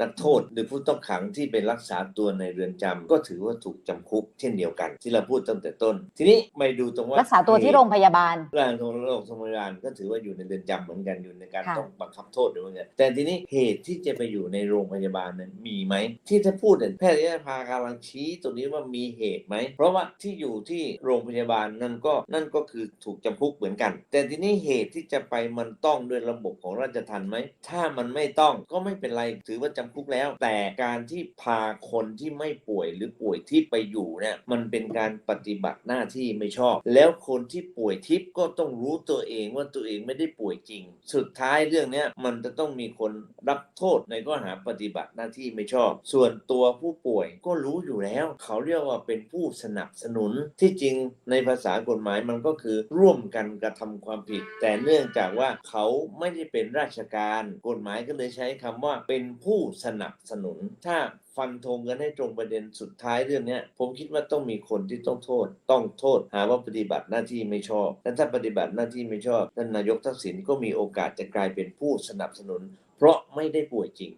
นักโทษหรือผู้ต้องขังที่ไปรักษาตัวในเรือนจำก็ถือว่าถูกจำคุกเช่นเดียวกัน ที่เราพูดตั้งแต่ต้น ทีนี้ไม่ดูตรงว่ารักษาตัวที่โรงพยาบาลร่างของโรงพยาบาลก็ถือว่าอยู่ในเรือนจำเหมือนกันอยู่ในการค่ะต้องบังคับโทษด้วยเหมือนกันแต่ทีนี้เหตุที่จะไปอยู่ในโรงพยาบาลนั้นมีไหมที่ถ้าพูดเนี่ยแพทยภากำลังชี้ตรงนี้ว่ามีเหตุไหมเพราะว่าที่อยู่ที่โรงพยาบาลนั่นก็นั่นก็คือถูกจำคุกเหมือนกัน แต่ทีนี้เหตุที่จะไปมันต้องด้วยระบบของราชทัณฑ์ไหมถ้ามันไม่ต้องก็ไม่เป็นไรถือว่าจำคุกแล้ว แต่การที่พาคนที่ไม่ป่วยหรือป่วยที่ไปอยู่เนี่ยมันเป็นการปฏิบัติหน้าที่ไม่ชอบ แล้วคนที่ป่วยทิพย์ก็ต้องรู้ตัวเองว่าตัวเองไม่ได้ป่วยจริง สุดท้ายเรื่องเนี้ยมันจะต้องมีคนรับโทษในข้อหาปฏิบัติหน้าที่ไม่ชอบ ส่วนตัวผู้ป่วยก็รู้อยู่แล้ว เขาเรียกว่าเป็นผู้สนับสนุนที่จริงในภาษากฎหมายมันก็คือร่วมกันกระทำความผิด แต่เนื่องจากว่าเขาไม่ได้เป็นราชการ กฎหมายก็เลยใช้คำว่าเป็นผู้สนับสนุน ถ้าฟันธงกันให้ตรงประเด็นสุดท้ายเรื่องนี้ผมคิดว่าต้องมีคนที่ต้องโทษ ต้องโทษหาว่าปฏิบัติหน้าที่ไม่ชอบและถ้าปฏิบัติหน้าที่ไม่ชอบท่านนายกทักษิณก็มีโอกาสจะกลายเป็นผู้สนับสนุน เพราะไม่ได้ป่วยจริง